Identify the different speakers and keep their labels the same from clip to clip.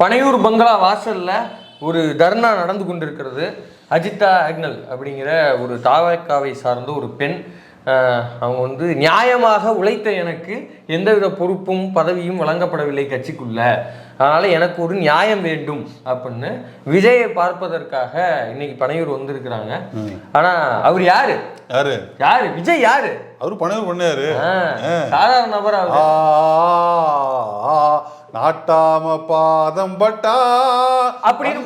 Speaker 1: பனையூர் பங்களா வாசல்ல ஒரு தர்ணா நடந்து கொண்டிருக்கிறது. அஜிதா அக்னல் அப்படிங்கிற ஒரு தாவக்காவை சார்ந்த ஒரு பெண் அவங்க வந்து நியாயமாக உழைத்த எனக்கு எந்தவித பொறுப்பும் பதவியும் வழங்கப்படவில்லை கட்சிக்குள்ள. அதனால எனக்கு ஒரு நியாயம் வேண்டும் அப்படின்னு விஜயை பார்ப்பதற்காக இன்னைக்கு பனையூர் வந்திருக்கிறாங்க. ஆனா அவர் யாரு?
Speaker 2: யாரு?
Speaker 1: யாரு? விஜய் யாரு?
Speaker 2: அவரு பணிவர் பண்ணாரு
Speaker 1: ஆஹ், சாதாரண நபர்
Speaker 2: நாட்டாம பாதம் பட்டா.
Speaker 1: அப்படின்னு.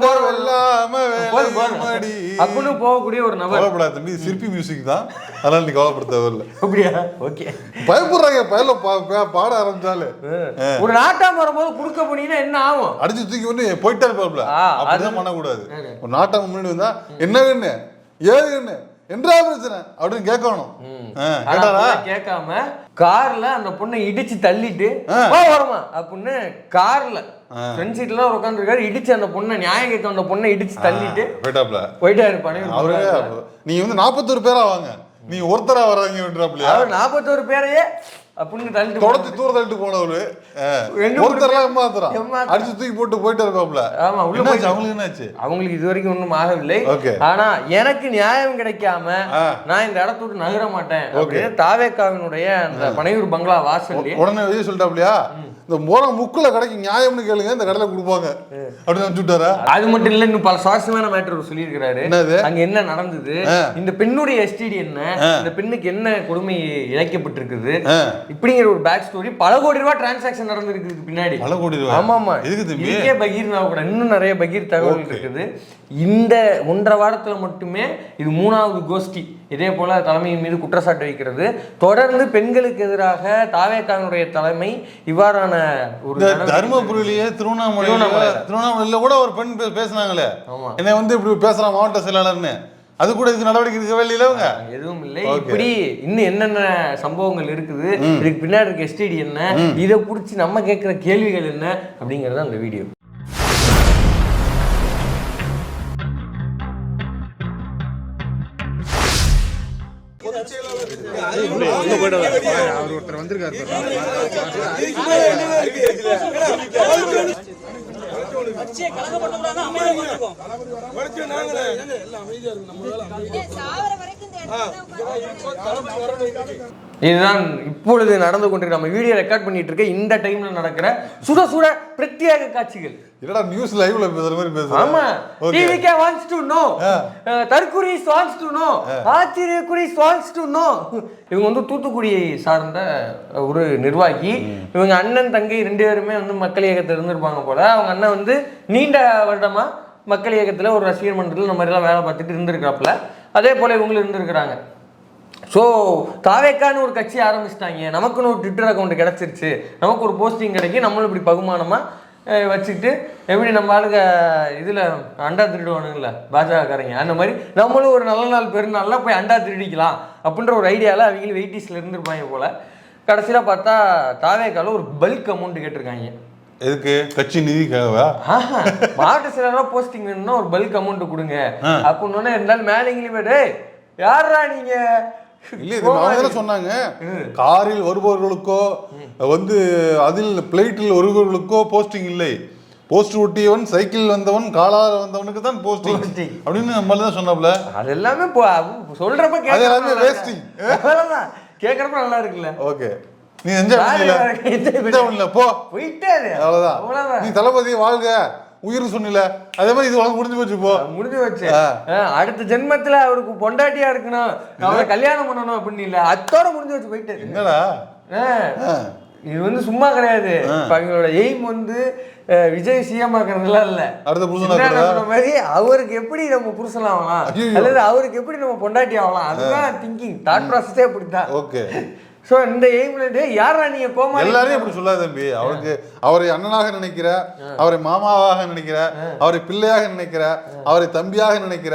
Speaker 1: அப்படின்னு போகக்கூடிய ஒரு நபர்.
Speaker 2: கவலைப்படாத தம்பி சிற்பி மியூசிக் தான். அதனால நீ கவலைப்பட தேவையில்ல.
Speaker 1: அப்படியா? ஓகே.
Speaker 2: பயப்படுறாங்க பயல பாட ஆரம்பிச்சாலே.
Speaker 1: ஒரு நாட்டாம வரும்போது குடுக்க போனீங்கன்னா என்ன ஆகும்?
Speaker 2: அடிச்சு தூக்கி வந்து போயிட்டே இருப்பாப்ல அப்படிதான் பண்ணக்கூடாது. ஒரு நாட்டம் முன்னாடி வந்தா என்ன வேணு ஏது என்றா பிரச்சனை? அப்படின்னு கேட்கணும்.
Speaker 1: கேட்காம கார்ல அந்த பொண்ணை இடிச்சு தள்ளிட்டு வரமா? அப்படின்னு கார்ல ஃப்ரண்ட் சீட்ல உட்காந்துருக்காரு இடிச்சு அந்த பொண்ணை நியாயம் கேட்க அந்த பொண்ணை இடிச்சு தள்ளிட்டு
Speaker 2: போயிட்டாப்ல.
Speaker 1: போயிட்டாரு பணி
Speaker 2: அவரு நீங்க வந்து நாற்பத்தொரு பேரா வாங்க. நீ ஒருத்தரா
Speaker 1: அவர் நாற்பத்தோரு பேரையே அப்படின்னு தள்ளிட்டு
Speaker 2: தொடச்சு தூர தள்ளிட்டு போனவரு. ஒருத்தர்லாம் ஏமாத்துறான். அடிச்சு தூக்கி போட்டு போயிட்டு இருக்காப்ல
Speaker 1: ஆமா உள்ள போயிட்டு-
Speaker 2: அவங்களுக்கு என்னாச்சு?
Speaker 1: அவங்களுக்கு இது வரைக்கும் ஒன்றும் ஆகவில்லை. ஆனா எனக்கு நியாயம் கிடைக்காம. நான் இந்த இடத்த விட்டு நகர மாட்டேன் அப்படின்னு தாவேக்காவினுடைய அந்த பனையூர் பங்களா வாசல்லே
Speaker 2: உடனே சொல்லிட்டாப்லையா? இந்த போற முக்குல கடைக்கு நியாயம்னு கேளுங்க இந்த கடையில கொடுப்பாங்க. அப்படின்னு அனுப்பிச்சு விட்டாரா
Speaker 1: அது மட்டும் இல்ல இன்னும் பல சுவாரஸ்யமான மேட்டர் சொல்லியிருக்கிறாரு.
Speaker 2: என்னது?
Speaker 1: அங்க என்ன நடந்தது? இந்த பெண்ணுடைய எஸ்டிடி என்ன? இந்த பெண்ணுக்கு என்ன கொடுமை இழைக்கப்பட்டிருக்குது. இப்படிங்கிற ஒரு பேக் ஸ்டோரி பல கோடி ரூபாய் டிரான்சாக்ஷன் நடந்திருக்கு பின்னாடி.
Speaker 2: பல கோடி ரூபாய்.
Speaker 1: ஆமா ஆமா? இதுக்கே பகீர் கூட இன்னும் நிறைய பகீர் தகவல் இருக்குது. இந்த ஒன்றரை வாரத்துல மட்டுமே இது மூணாவது கோஷ்டி. இதே போல தலைமையின் மீது குற்றச்சாட்டு வைக்கிறது. தொடர்ந்து பெண்களுக்கு எதிராக தாவேக்காவினுடைய தலைமை இவ்வாறான ஒரு
Speaker 2: தருமபுரியிலேயே திருவண்ணாமலையில
Speaker 1: திருவண்ணாமலையில.
Speaker 2: கூட ஒரு பெண் பேசுனாங்களே. என்னை வந்து இப்படி பேசுறான் மாவட்ட செயலாளர்னு. அது கூட இதுக்கு நடவடிக்கை எடுக்கவே இல்லையில அவங்க?
Speaker 1: எதுவும் இல்லை. இப்படி இன்னும் என்னென்ன சம்பவங்கள் இருக்குது? இதுக்கு பின்னாடி இருக்க எஸ்டிடி என்ன? இதை பிடிச்சி நம்ம கேட்குற கேள்விகள் என்ன? அப்படிங்கிறது அந்த வீடியோ.
Speaker 3: அவர் ஒருத்தர் வந்திருக்காரு
Speaker 1: இதுதான் இப்பொழுது நடந்து கொண்டிருக்க நம்ம வீடியோ ரெக்கார்ட் பண்ணிட்டு இருக்க இந்த டைம்ல நடக்கிற சுட சுட பிரத்யேக காட்சிகள்.
Speaker 2: என்னடா நியூஸ் லைவ்ல பேசுற மாதிரி பேசுறேன்
Speaker 1: ஆமா. டிவிகே வாண்ட்ஸ் டு நோ தற்குறி வாண்ட்ஸ் டு நோ ஆச்சரியக்குறி வாண்ட்ஸ் டு நோ இவங்க வந்து தூத்துக்குடியை சார்ந்த ஒரு நிர்வாகி. இவங்க அண்ணன் தங்கை ரெண்டு பேருமே வந்து மக்கள் இயக்கத்தில் இருந்திருப்பாங்க போல. அவங்க அண்ணன் வந்து நீண்ட வருடமா மக்கள் இயக்கத்தில் ஒரு ரசிகர் மன்றத்தில் இந்த மாதிரிலாம் வேலை பார்த்துட்டு இருந்திருக்காப்புல அதே போல இவங்களும் இருந்திருக்கிறாங்க. ஸோ தாவேக்கான்னு ஒரு கட்சி ஆரம்பிச்சிட்டாங்க. நமக்குன்னு ஒரு ட்விட்டர் அக்கௌண்ட் கிடச்சிருச்சு. நமக்கு ஒரு போஸ்டிங் கிடைக்கும் நம்மளும் இப்படி பகுமானமாக வச்சுக்கிட்டு எப்படி நம்ம ஆளுங்க இதில் அண்டா திருடுவானுங்கள பாஜகக்காரங்க. அந்த மாதிரி நம்மளும் ஒரு நல்ல நாள் பெருநாளில் போய் அண்டா திருடிக்கலாம் அப்படின்ற ஒரு ஐடியாவில் அவங்களும் வெயிட்டிஸில் இருந்திருப்பாங்க போல். கடைசியில் பார்த்தா தாவேக்கால ஒரு பல்க் அமௌண்ட் கேட்டிருக்காங்க.
Speaker 2: எதுக்கு? கட்சி நிதிக்காகவா?
Speaker 1: மாவட்ட செயலாளராக போஸ்டிங் வேணும்னா ஒரு பல்க் அமௌண்ட் கொடுங்க. அப்படின்னு இருந்தாலும் மேலே எங்கேயும் யாரா நீங்க?
Speaker 2: இல்ல இது அவங்க சொன்னாங்க. காரில் வருபவர்களுக்கோ வந்து அதில் பிளைட்டில் வருபவர்களுக்கோ போஸ்டிங் இல்லை. போஸ்ட் ஒட்டியவன் சைக்கிள் வந்தவன் காலார வந்தவனுக்கு தான் போஸ்டிங். அப்படின்னு நம்மள தான் சொன்னாப்ல.
Speaker 1: அது எல்லாமே சொல்றப்ப
Speaker 2: அது எல்லாமே.
Speaker 1: அவ்வளவுதான். கேட்கறப்ப நல்லா இருக்குல்ல.
Speaker 2: ஓகே நீ என்ஜாய் பண்ணல போ.
Speaker 1: போயிட்டாரு
Speaker 2: அவ்வளவுதான்.
Speaker 1: அவ்வளவுதான்.
Speaker 2: நீ தளபதி வாழ்க. உயிர் சொன்னில. அதே மாதிரி இது உனக்கு முடிஞ்சு போச்சு போ
Speaker 1: முடிஞ்சு வச்சு அஹ், அடுத்த ஜென்மத்துல அவருக்கு பொண்டாட்டியா இருக்கணும். அவரை கல்யாணம் பண்ணணும் அப்படின்னு இல்ல அத்தோட முடிஞ்சு வச்சு போயிட்டாரு
Speaker 2: என்னடா?
Speaker 1: இது வந்து சும்மா கிடையாது. இப்ப அவங்களோட எய்ம் வந்து விஜய் சிஎம் ஆக்குறதுலாம் இல்ல.
Speaker 2: அடுத்த புருஷனா
Speaker 1: மாதிரி அவருக்கு எப்படி நம்ம புருஷன் ஆகலாம். அல்லது அவருக்கு எப்படி நம்ம பொண்டாட்டி ஆகலாம்? அதுதான் திங்கிங் தாட் ப்ராசஸே அப்படித்தான்.
Speaker 2: ஓகே.
Speaker 1: சோ இந்த எய்ம்ல யாரா நீங்க கோமா
Speaker 2: எல்லாரையும் அப்படி சொல்லாத தம்பி. அவருக்கு அவரை அண்ணனாக நினைக்கிற அவரை மாமாவாக நினைக்கிற அவரை பிள்ளையாக நினைக்கிற அவரை தம்பியாக நினைக்கிற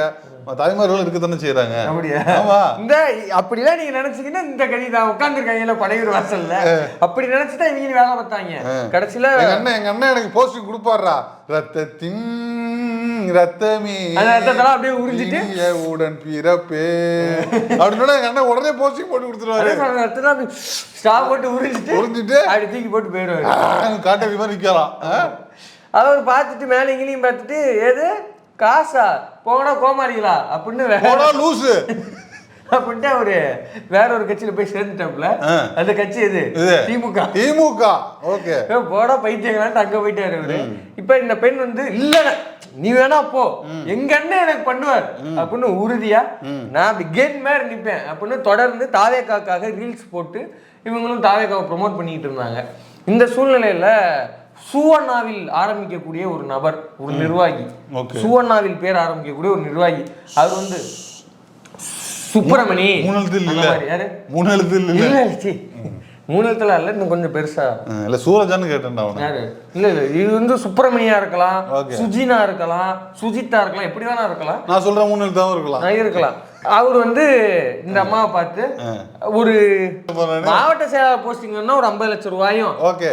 Speaker 2: தாய்மார்களும் இருக்கத்தானே செய்யறாங்க
Speaker 1: அப்படியா?
Speaker 2: ஆமா.
Speaker 1: இந்த அப்படிலாம் நீங்க நினைச்சீங்கன்னா இந்த கதி தான். உட்காந்துருக்காங்கல்ல படையூர் வாசல்ல. அப்படி நினைச்சுதான் இவங்க வேலை பார்த்தாங்க. கடைசியில
Speaker 2: எங்க அண்ணன் எங்க அண்ணன் எனக்கு போஸ்டிங் கொடுப்பாருடா ரத்தத்தின் ரத்தமே
Speaker 1: ரத்தத்தெல்லாம் அப்படியே உறிஞ்சிட்டு?
Speaker 2: உடன் பிறப்பே. அப்படின்னு எங்க அண்ணன் உடனே போஸ்டிங் போட்டு கொடுத்துருவாரு.
Speaker 1: ஸ்டாப் போட்டு உறிஞ்சிட்டு
Speaker 2: உறிஞ்சிட்டு.
Speaker 1: அப்படி தூக்கி போட்டு போயிடுவாரு.
Speaker 2: காட்ட விமானம் நிக்கலாம்
Speaker 1: அவர் பார்த்துட்டு மேலே இங்கேயும் பார்த்துட்டு ஏது? காசா? போங்கடா கோமாளிகளா? அப்படின்னு
Speaker 2: போடா லூசு.
Speaker 1: அப்படின்ட்டு அவரு வேற ஒரு கட்சியில போய் சேர்ந்துட்டாப்புல
Speaker 2: ஆ.
Speaker 1: அந்த கட்சி எது?
Speaker 2: இது.
Speaker 1: திமுக.
Speaker 2: திமுக. ஓகே.
Speaker 1: போடா பைத்தியங்களான்ட்டு அங்க போயிட்டாரு அவரு. இப்ப இந்த பெண் வந்து இல்ல நீ வேணா போ. எங்க அண்ணன் எனக்கு பண்ணுவார். அப்படின்னு உறுதியா நான் அப்படி கேட் மாதிரி நிப்பேன். அப்படின்னு தொடர்ந்து தாவேக்காக்காக ரீல்ஸ் போட்டு இவங்களும் தாவேக்காவை ப்ரோமோட் பண்ணிட்டு இருந்தாங்க. இந்த சூழ்நிலையில சுவண்ணாவில் ஆரம்பிக்கக்கூடிய ஒரு நபர் ஒரு நிர்வாகி. சுவண்ணாவில் பேர் ஆரம்பிக்கக்கூடிய ஒரு நிர்வாகி. அவர் வந்து சுப்பிரமணி.
Speaker 2: மூணு எழுத்தில்
Speaker 1: அந்த
Speaker 2: இல்ல.
Speaker 1: யாரு?
Speaker 2: மூணு எழுத்தில் இல்ல
Speaker 1: இல்ல சி. மூணு எழுத்துல இல்ல இன்னும் கொஞ்சம் பெருசா.
Speaker 2: இல்ல சூரஜான்னு கேட்டேன்டா
Speaker 1: யாரு? இல்ல இல்ல இது வந்து சுப்பிரமணியா இருக்கலாம். சுஜினா இருக்கலாம் சுஜிதா இருக்கலாம் எப்படி வேணா இருக்கலாம்?
Speaker 2: நான் சொல்ற மூணு எழுத்தாவும் இருக்கலாம்
Speaker 1: இருக்கலாம். அவர் வந்து இந்த அம்மாவை பார்த்து ஒரு மாவட்ட செயலாளர் போஸ்டிங்னா ஒரு ஐம்பது லட்சம் ரூபாயும்.
Speaker 2: ஓகே.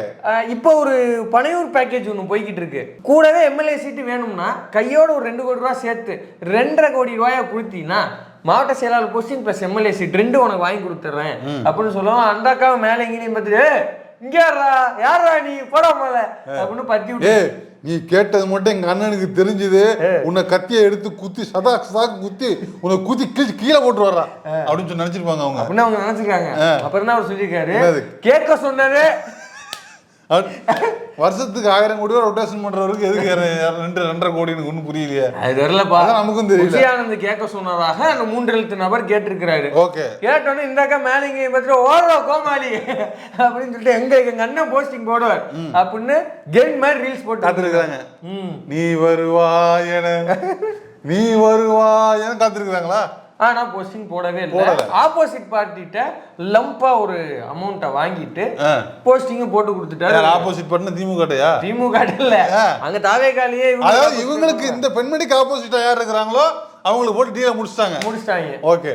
Speaker 1: இப்போ ஒரு பனையூர் பேக்கேஜ் ஒன்று போய்கிட்டு இருக்கு. கூடவே எம்எல்ஏ சீட்டு வேணும்னா கையோட ஒரு ரெண்டு கோடி ரூபா சேர்த்து ரெண்டரை கோடி ரூபாயை கொடுத்தீங்கன்னா மாவட்ட செயலாளர் போஸ்டிங் ப்ளஸ் எம்எல்ஏ சீட் ரெண்டு உனக்கு வாங்கி கொடுத்துட்றேன். அப்படின்னு சொல்லுவோம் அந்த அக்காவை மேலே எங்கேயும் பார்த்துட்டு இங்க யாரா நீ? போடா மேல அப்படின்னு பத்தி விட்டு.
Speaker 2: நீ கேட்டது மட்டும் எங்க அண்ணனுக்கு தெரிஞ்சது. உன்னை கத்தியை எடுத்து குத்தி சதா சதாக்கு குத்தி உன்னை குத்தி கீழே கீழே போட்டு வர்றா. அப்படின்னு சொல்லி நினைச்சிருப்பாங்க அவங்க.
Speaker 1: அப்படின்னு அவங்க நினைச்சிருக்காங்க. அப்புறம் தான் அவர் சொல்லியிருக்காரு? கேட்க சொன்னதே
Speaker 2: அவர் வருஷத்துக்கு ஆயிரம் கோடி ரூபா ரொட்டேஷன் பண்றவருக்கு எதுக்கு ரெண்டு ரெண்டரை கோடி எனக்கு ஒன்றும் புரியலையே?
Speaker 1: அது தெரியலப்பா
Speaker 2: நமக்கும் தெரியல.
Speaker 1: விஜயானந்த் கேட்க சொன்னதாக அந்த மூன்று எழுத்து நபர் கேட்டிருக்கிறாரு.
Speaker 2: ஓகே.
Speaker 1: கேட்டோன்னே இந்த அக்கா மேலே இங்கே பார்த்துட்டு ஓடுறா கோமாளி. அப்படின்னு சொல்லிட்டு எங்க எங்க அண்ணன் போஸ்டிங் போடுவார். அப்படின்னு கேம் மாதிரி ரீல்ஸ் போட்டு
Speaker 2: காத்திருக்கிறாங்க. நீ வருவாயன நீ வருவாயன காத்திருக்கிறாங்களா?
Speaker 1: ஆனா போஸ்டிங் போடவே இல்லை. ஆப்போசிட் பார்ட்டிட்ட லம்பா ஒரு அமௌண்ட்டை வாங்கிட்டு
Speaker 2: ஆ.
Speaker 1: போஸ்டிங் போட்டு கொடுத்துட்டாரு.
Speaker 2: ஆப்போசிட் பண்ண திமுகட்டையா
Speaker 1: திமுக இல்ல. அங்க தாவேகாலியே இவங்க
Speaker 2: அதாவது இவங்களுக்கு இந்த பெண்மணிக்கு ஆப்போசிட்டா யார் இருக்கிறாங்களோ அவங்களுக்கு போட்டு டீலை முடிச்சிட்டாங்க.
Speaker 1: முடிச்சிட்டாங்க.
Speaker 2: ஓகே.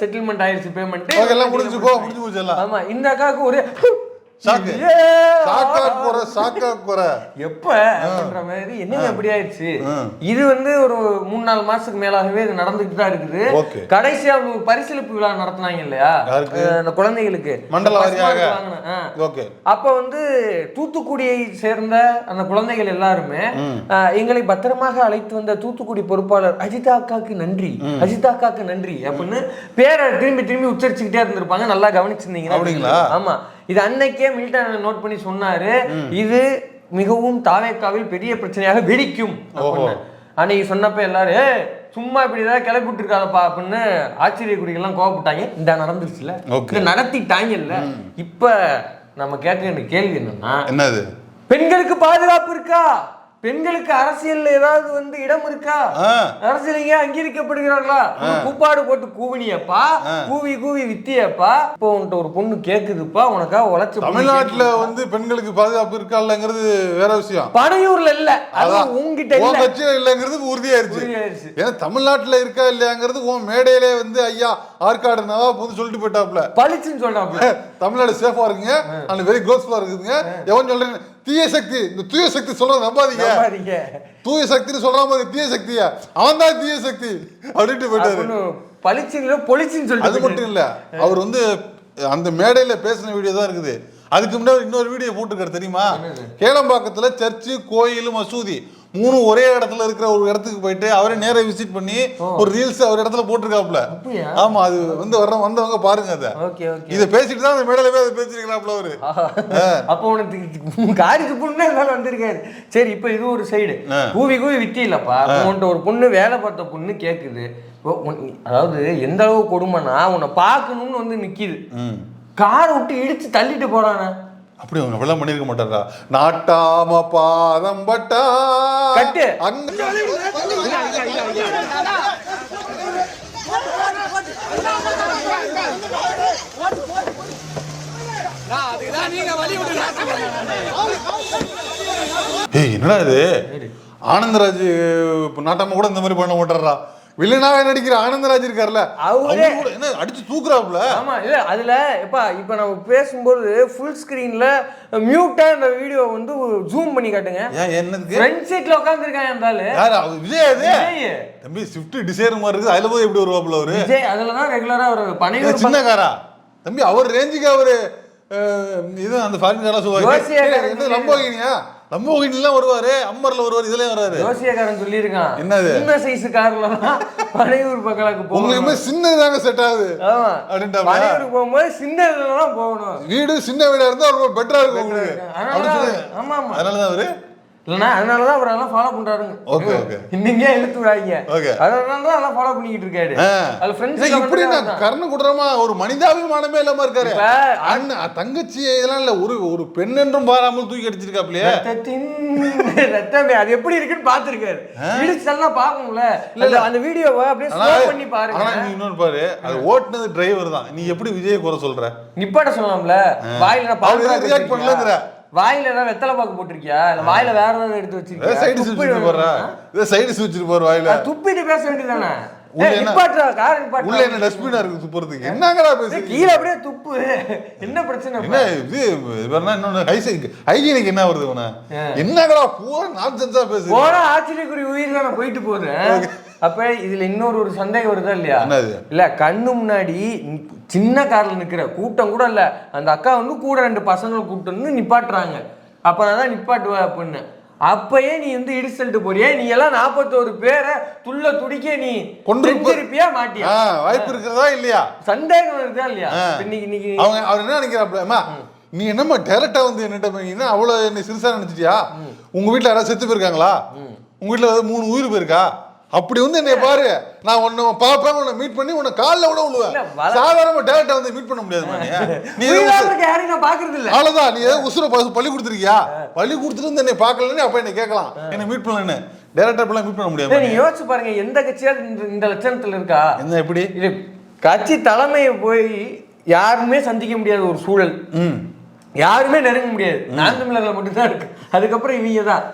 Speaker 1: செட்டில்மெண்ட் ஆயிருச்சு பேமெண்ட்
Speaker 2: எல்லாம் முடிஞ்சு போ முடிஞ்சு போச்சு எல்லாம்.
Speaker 1: ஆமா இந்த அக்காவுக்கு ஒரு
Speaker 2: சாக்கா. குற சாக்கா குற.
Speaker 1: எப்ப? அப்படின்ற மாதிரி என்னங்க இப்படி ஆயிடுச்சு?
Speaker 2: ம்.
Speaker 1: இது வந்து ஒரு மூணு நாலு மாசத்துக்கு மேலாகவே இது நடந்துகிட்டு தான் இருக்குது. கடைசியா ஒரு பரிசளிப்பு விழா நடத்துனாங்க இல்லையா? அந்த குழந்தைகளுக்கு.
Speaker 2: மண்டல. ஓகே.
Speaker 1: அப்ப வந்து தூத்துக்குடியை சேர்ந்த அந்த குழந்தைகள் எல்லாருமே எங்களை பத்திரமாக அழைத்து வந்த தூத்துக்குடி பொறுப்பாளர் அஜிதா அக்காக்கு நன்றி. அஜிதா அக்காக்கு நன்றி. அப்படின்னு பேரை திரும்பி திரும்பி உச்சரிச்சுக்கிட்டே இருந்திருப்பாங்க. நல்லா கவனிச்சிருந்தீங்கன்னா
Speaker 2: அப்படிங்களா?
Speaker 1: ஆமா. இது அன்னைக்கே மில்டன் நோட் பண்ணி சொன்னாரு இது மிகவும் தாவேக்காவில் பெரிய பிரச்சனையாக வெடிக்கும். அன்னைக்கு சொன்னப்ப எல்லாரும் "ஏய், சும்மா இப்படி ஏதாவது கிளப்பி விட்டுருக்காதப்பா அப்படின்னு ஆச்சரிய குடிகள்லாம் கோவப்பட்டாங்க. இந்த நடந்துருச்சுல. இந்த நடத்திட்டாங்கல்ல இப்ப நம்ம கேட்க வேண்டிய கேள்வி என்னன்னா
Speaker 2: என்னது?
Speaker 1: பெண்களுக்கு பாதுகாப்பு இருக்கா? பெண்களுக்கு அரசியல்ல ஏதாவது வந்து இடம் இருக்கா?
Speaker 2: ஆ.
Speaker 1: அரசியல் எங்க அங்கீகரிக்கப்படுகிறார்களா? கூப்பாடு போட்டு கூவினியப்பா கூவி கூவி வித்தியப்பா. இப்போ உன்கிட்ட ஒரு பொண்ணு கேக்குதுப்பா உனக்கா உழைச்ச
Speaker 2: தமிழ்நாட்டுல வந்து பெண்களுக்கு பாதுகாப்பு இருக்கா இல்லைங்கிறது வேற விஷயம்.
Speaker 1: பனையூர்ல இல்ல. அது
Speaker 2: அதான்.
Speaker 1: உங்ககிட்ட இல்ல.
Speaker 2: கட்சியில இல்லைங்கிறது உறுதியாயிருச்சு. ஏன்னா தமிழ்நாட்டுல இருக்கா இல்லையாங்கிறது உன் மேடையிலே வந்து ஐயா ஆற்காடு நவாப் வந்து சொல்லிட்டு போயிட்டாப்ல
Speaker 1: பளிச்சுன்னு சொல்றாப்ல
Speaker 2: தமிழ்நாடு சேஃபா இருக்குங்க. அந்த வெரி க்ளோஸ்ஃபுல்லா இருக்குதுங்க. எவன் சொல்றேன்? தீய சக்தி. இந்த தூய சக்தி சொல்றத நம்பாதீங்க. தூய சக்தின்னு சொல்ற மாதிரி தீய சக்தியா? அவன் தான் தீய சக்தி. அப்படின்ட்டு போயிட்டாரு.
Speaker 1: அப்படின்னு பளிச்சுன்னு பொலிச்சுன்னு
Speaker 2: அது மட்டும் இல்ல. அவர் வந்து அந்த மேடையில பேசின வீடியோ தான் இருக்குது. அதுக்கு முன்னாடி இன்னொரு வீடியோ போட்டுருக்காரு தெரியுமா? கேளம்பாக்கத்துல சர்ச்சு கோயில் மசூதி. மூணு ஒரே இடத்துல இருக்கிற ஒரு இடத்துக்கு போயிட்டு அவரே நேரா விசிட் பண்ணி ஒரு ரீல்ஸ் அவர் இடத்துல போட்டிருக்காப்ல? ஆமா அது வந்து வர்ற வந்தவங்க பாருங்க அத. இத பேசிட்டு தான் அந்த மேடையில போய் அதை பேசிருக்கலாம்ல அவரு.
Speaker 1: அப்போ உனக்கு காரி துப்புன்னு இருந்தாலும் வந்திருக்காரு. சரி இப்போ இது ஒரு சைடு. கூவி கூவி வித்தி இல்லப்பா உன்கிட்ட ஒரு பொண்ணு வேலை பார்த்த பொண்ணு உன்- அதாவது எந்த அளவு கொடுமைனா உன்னை பார்க்கணும்னு வந்து நிக்குது. காரை விட்டு இடிச்சு தள்ளிட்டு போறானே.
Speaker 2: அப்படி அவங்க அப்படிலாம் பண்ணிருக்க மாட்டாரா? நாட்டாம பாதம் பட்டா.
Speaker 1: கட்டு.
Speaker 2: அங்க. ஏய் என்னடா இது? ஆனந்தராஜ் நாட்டாம கூட இந்த மாதிரி பண்ண மாட்டாரா? வில்லனாக நடிக்கிற ஆனந்தராஜ் இருக்கார்ல
Speaker 1: அவரே-
Speaker 2: அவரு என்ன அடிச்சு தூக்குறாப்ல
Speaker 1: ஆமா இல்ல அதுல எப்பா இப்ப நம்ம பேசும்போது ஃபுல் ஸ்கிரீன்ல மியூட்டா இந்த வீடியோ வந்து ஜூம் பண்ணி காட்டுங்க.
Speaker 2: ஏன் என்னதுக்கு?
Speaker 1: ஃப்ரண்ட் சீட்ல உட்காந்துருக்கான் அந்த ஆளு.
Speaker 2: யாரு அவர் விஜய் அது. தம்பி ஸ்விஃப்ட் டிசைர் மாதிரி இருக்குது. அதுல போய் எப்படி வருவாப்ல அவரு?
Speaker 1: விஜய் அதுலதான் ரெகுலரா ஒரு
Speaker 2: இது
Speaker 1: பனையூர்
Speaker 2: சின்ன காரா தம்பி அவர் ரேஞ்சுக்கு அவரு இது அந்த ஃபாரின் காரா சொல்லுவாங்க
Speaker 1: காரன்
Speaker 2: எல்லாம் வருவாரு அம்மர்ல வருவாரு இதுலயும் வராரு.
Speaker 1: ஜோசியக்காரன் சொல்லியிருக்கான்.
Speaker 2: என்னது?
Speaker 1: சின்ன சைஸ் கார்ல தான் பனையூர் பக்கலாக்கு
Speaker 2: உங்களுக்கு
Speaker 1: போகணும்
Speaker 2: சின்னதாங்க செட் ஆகுது.
Speaker 1: ஆமா.
Speaker 2: அப்படின்ட்டாப்ல.
Speaker 1: பனையூருக்கு போகும்போது சின்ன இதுல தான் போகணும்.
Speaker 2: வீடு சின்ன வீடா இருந்தா ரொம்ப பெட்டரா இருக்கும் உங்களுக்கு.
Speaker 1: ஆமா ஆமா.
Speaker 2: அதனாலதான் அவரு
Speaker 1: இல்லைன்னா அதனால தான் அவர் எல்லாம் ஃபாலோ பண்றாருங்க.
Speaker 2: Okay okay.
Speaker 1: இன்னைக்கே இழுத்து விடாதீங்க.
Speaker 2: Okay.
Speaker 1: அதனால தான் எல்லாம் ஃபாலோ பண்ணிக்கிட்டு இருக்காரு. அது ஃப்ரெண்ட்ஸ்
Speaker 2: இப்படி நான் கர்ண குடுறமா ஒரு மனிதாபிமானமே இல்லாம இருக்காரு. அண்ணன் தங்கச்சி இதெல்லாம் இல்ல ஒரு ஒரு பெண் என்றும் பாராமல் தூக்கி அடிச்சிருக்காப்லயே.
Speaker 1: ரத்தமே அது எப்படி இருக்குன்னு பாத்துருக்காரு இடிச்செல்லாம் பாக்கணும்ல இல்ல அந்த வீடியோவை அப்படியே ஸ்லோ பண்ணி
Speaker 2: ஆனா
Speaker 1: பாருங்க
Speaker 2: நீ இன்னொரு பாரு. அது ஓட்டுனது டிரைவர் தான். நீ எப்படி விஜய் குறை சொல்ற?
Speaker 1: நிப்பாட்ட சொல்லலாம்ல வாயில நான் பால்
Speaker 2: react பண்ணலங்கிற?
Speaker 1: வாயில ஏதாவது வெத்தலை பாக்கு போட்டிருக்கியா? இல்ல வாயில வேற ஏதாவது எடுத்து வச்சிருக்கியா?
Speaker 2: சைடு வச்சுட்டு போறா இதை சைடு வச்சுட்டு போற வாயில.
Speaker 1: துப்பிட்டு பேச வேண்டியதானே
Speaker 2: உள்ள என்ன- டஸ்ட்பினா இருக்கு துப்புறதுக்கு? என்னங்கடா பேசுறீங்க
Speaker 1: கீழே அப்படியே துப்பு. என்ன பிரச்சனை?
Speaker 2: என்ன இது? வேறனா இன்னொன்னு ஹைஜீனிக் என்ன வருது உன என்னங்கடா பூரா நான்சென்ஸா பேசுறீங்க
Speaker 1: போனா ஆச்சரியக்குறி உயிர் தானே போயிட்டு போகுது. அப்ப இதுல இன்னொரு ஒரு சந்தேகம் வருதா இல்லையா? இல்ல கண்ணு முன்னாடி சின்ன கார்ல நிக்கிற கூட்டம் கூட இல்ல. அந்த அக்கா வந்து கூட ரெண்டு பசங்களை கூப்பிட்டு வந்து நிப்பாட்டுறாங்க. அப்ப நான் தான் நிப்பாட்டுவ அப்படின்னு. அப்பயே நீ வந்து இடிச்சல்ட்டு போறியே? நீ எல்லாம் நாற்பத்தோரு பேரை துள்ள துடிக்க நீ
Speaker 2: கொன்றிருப்ப-
Speaker 1: கொண்டிருப்பியா மாட்டியா?
Speaker 2: வாய்ப்பு இருக்கிறதா இல்லையா?
Speaker 1: சந்தேகம் வருதா இல்லையா? இன்னைக்கு இன்னைக்கு
Speaker 2: அவங்க அவர் என்ன நினைக்கிறாப்ல அம்மா நீ என்னம்மா டேரக்டா வந்து என்னட்ட என்ன அவ்வளவு என்ன சிறுசா நினைச்சிட்டியா? உங்க வீட்ல யாராவது செத்து போயிருக்காங்களா? உங்க ஏதாவது மூணு உயிர் போயிருக்கா? அப்படி வந்து என்னைய பாரு. நான் உன்னை பாப்பேன் உன்னை மீட் பண்ணி உன்னை கால்ல விட விழுவேன்.
Speaker 1: இல்ல, வள-
Speaker 2: சாதாரண டேரக்டா வந்து மீட் பண்ண முடியாதுமா நீ
Speaker 1: யாரையும் நான் பாக்குறது இல்ல.
Speaker 2: அவ்வளவுதான். நீ ஏதோ உசுர பள்ளி கொடுத்துருக்கியா? பள்ளி கொடுத்துட்டு வந்து என்னை பார்க்கலன்னு அப்ப என்னை கேட்கலாம். என்னை மீட் பண்ணலன்னு. டேரக்டா இப்பெல்லாம் மீட் பண்ண முடியாது
Speaker 1: நீ யோசிச்சு பாருங்க எந்த கட்சியாவது இந்த லட்சணத்துல இருக்கா?
Speaker 2: என்ன எப்படி?
Speaker 1: கட்சி தலைமையை போய் யாருமே சந்திக்க முடியாத ஒரு சூழல். யாருமே நெருங்க முடியாது. நான் தமிழர்ல மட்டும்தான் இருக்கு அதுக்கப்புறம் இவங்க தான்.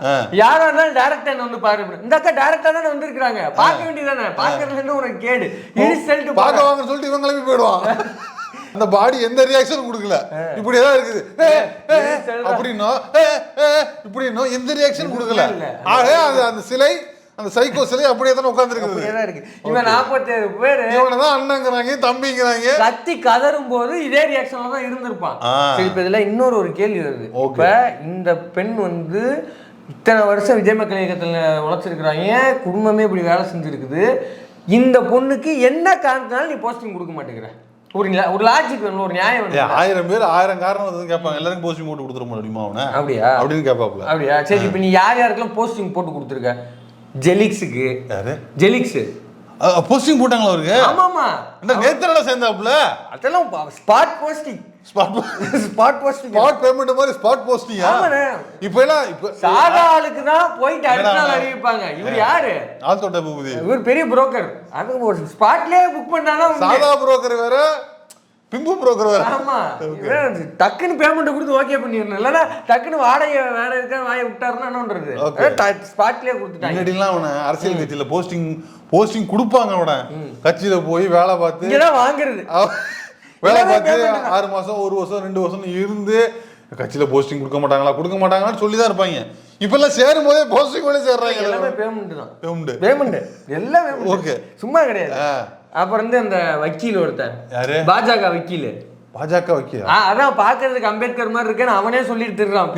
Speaker 1: யாரா இருந்தாலும் டேரக்டா என்ன வந்து பாரு. இந்த அக்கா டேரக்டா தானே வந்திருக்காங்க பார்க்க வேண்டியதானே பார்க்கறதுல இருந்து உனக்கு கேடு. இன்சல்ட்
Speaker 2: பார்க்க வாங்கன்னு சொல்லிட்டு இவன் கிளம்பி போயிடுவான். அந்த பாடி எந்த ரியாக்ஷனும் கொடுக்கல. இப்படி ஏதாவது இருக்குது. ஏ, இப்படின்னும் எந்த ரியாக்ஷன் கொடுக்கல. அது அந்த சிலை அந்த சைக்கோ சிலை அப்படியே தானே உட்காந்துருக்குது
Speaker 1: இருக்கு. இவன் நாற்பத்தேழு பேரு
Speaker 2: இவனை தான் அண்ணங்கிறாங்க தம்பிங்கிறாங்க.
Speaker 1: கத்தி கதறும் போது இதே ரியாக்ஷன்ல தான் இருந்திருப்பான். சரி இப்ப இதுல இன்னொரு ஒரு கேள்வி வருது. இப்ப இந்த பெண் வந்து இத்தனை வருஷம் விஜய் மக்கள் இயக்கத்துல உழைச்சிருக்கிறாங்க குடும்பமே இப்படி வேலை செஞ்சிருக்குது? இந்த பொண்ணுக்கு என்ன காரணத்தினால நீ போஸ்டிங் கொடுக்க மாட்டேங்கிற? ஒரு ஒரு லாஜிக் வேணும் ஒரு நியாயம் வேணும்
Speaker 2: ஆயிரம் பேர் ஆயிரம் காரணம் வந்து கேட்பாங்க எல்லாருக்கும் போஸ்டிங் போட்டு கொடுத்துட முடியுமா அவனை?
Speaker 1: அப்படியா?
Speaker 2: அப்படின்னு கேட்பாப்ல
Speaker 1: அப்படியா? சரி இப்ப நீ யார் யாருக்கெல்லாம் போஸ்டிங் போட்டு கொடுத்துருக்க? ஜெலிக்ஸுக்கு. ஜெலிக்ஸ்.
Speaker 2: போஸ்டிங் போட்டாங்களா அவருக்கு?
Speaker 1: ஆமாமா
Speaker 2: இந்த நேத்திரட சேர்ந்தாப்புல?
Speaker 1: அதெல்லாம் spot posting
Speaker 2: spot
Speaker 1: spot posting
Speaker 2: spot payment மாதிரி ஸ்பாட்
Speaker 1: ஆமாண்ணே.
Speaker 2: இப்ப எல்லாம் இப்ப
Speaker 1: சாதா ஆளுக்கு தான் போயிட்டு அடுத்த நாள்? அறிவிப்பாங்க இவர் யாரு?
Speaker 2: ஆழ்த்தோட்ட பூபதி.
Speaker 1: இவர் பெரிய புரோக்கர் அது ஒரு ஸ்பாட்லயே புக் உண்டு.
Speaker 2: சாதா புரோக்கர் வேற பிம்பு புரோக்கர்
Speaker 1: ஆமா. டக்குன்னு பேமெண்ட் கொடுத்து ஓகே பண்ணிடணும். இல்லைன்னா டக்குன்னு வாடகை வேற இருக்கா வாயை விட்டாருன்னா என்ன
Speaker 2: Okay.
Speaker 1: ஸ்பாட்லயே கொடுத்துட்டாங்க.
Speaker 2: முன்னாடிலாம் அவனை அரசியல் கட்சியில போஸ்டிங் போஸ்டிங் கொடுப்பாங்க அவனை. கட்சியில போய் வேலை பார்த்து
Speaker 1: இங்கதான் வாங்குறது.
Speaker 2: வேலை பார்த்து. ஆறு மாசம் ஒரு வருஷம் ரெண்டு வருஷம் இருந்து கட்சியில போஸ்டிங் கொடுக்க மாட்டாங்களா கொடுக்க மாட்டாங்களான்னு சொல்லி தான் இருப்பாங்க. இப்பெல்லாம் சேரும் போதே போஸ்டிங் கூட சேர்றாங்க
Speaker 1: எல்லாமே பேமெண்ட் தான்.
Speaker 2: உண்டு
Speaker 1: பேமெண்ட் எல்லாம் பேமெண்ட்
Speaker 2: Okay.
Speaker 1: சும்மா கிடையாது. அப்புறம் வந்து அந்த வக்கீல் ஒருத்தன்
Speaker 2: யாரு?
Speaker 1: பாஜக வக்கீல்.
Speaker 2: பாஜக வைக்க
Speaker 1: ஆ, அதான் பாக்குறதுக்கு அம்பேத்கர் மாதிரி இருக்கேன்னு அவனே சொல்லிட்டு இருக்கான்.